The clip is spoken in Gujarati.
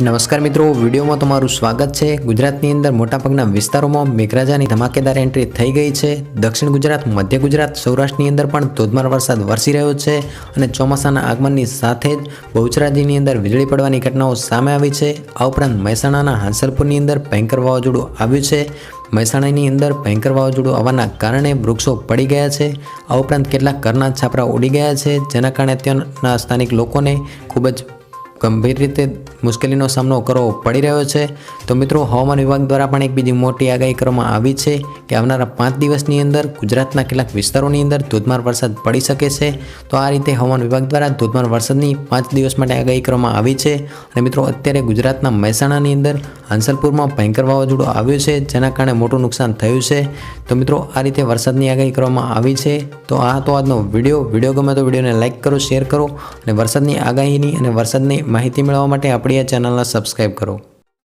નમસ્કાર મિત્રો, વિડીયોમાં તમારું સ્વાગત છે. ગુજરાતની અંદર મોટાભાગના વિસ્તારોમાં મેઘરાજાની ધમાકેદાર એન્ટ્રી થઈ ગઈ છે. દક્ષિણ ગુજરાત, મધ્ય ગુજરાત, સૌરાષ્ટ્રની અંદર પણ ધોધમાર વરસાદ વરસી રહ્યો છે અને ચોમાસાના આગમનની સાથે જ બહુચરાજીની અંદર વીજળી પડવાની ઘટનાઓ સામે આવી છે. આ ઉપરાંત મહેસાણાના હાંસલપુરની અંદર ભયંકર વાવાઝોડું આવ્યું છે. મહેસાણાની અંદર ભયંકર વાવાઝોડું આવવાના કારણે વૃક્ષો પડી ગયા છે. આ ઉપરાંત કેટલાક ઘરના છાપરા ઉડી ગયા છે, જેના કારણે ત્યાંના સ્થાનિક લોકોને ખૂબ જ ગંભીર રીતે મુશ્કેલીનો સામનો કરવો પડી રહ્યો છે. તો મિત્રો, હવામાન વિભાગ દ્વારા પણ એક બીજી મોટી આગાહી કરવામાં આવી છે કે આવનારા પાંચ દિવસની અંદર ગુજરાતના કેટલાક વિસ્તારોની અંદર ધોધમાર વરસાદ પડી શકે છે. તો આ રીતે હવામાન વિભાગ દ્વારા ધોધમાર વરસાદની પાંચ દિવસ માટે આગાહી કરવામાં આવી છે. અને મિત્રો, અત્યારે ગુજરાતના મહેસાણાની અંદર હાંસલપુરમાં ભયંકર વાવાઝોડું આવ્યું છે, જેના કારણે મોટું નુકસાન થયું છે. તો મિત્રો, આ રીતે વરસાદની આગાહી કરવામાં આવી છે. તો આ તો આજનો વીડિયો. વીડિયો ગમે તો વિડીયોને લાઇક કરો, શેર કરો અને વરસાદની આગાહીની અને વરસાદની માહિતી મેળવવા માટે આપણી આ ચેનલને સબસ્ક્રાઈબ કરો.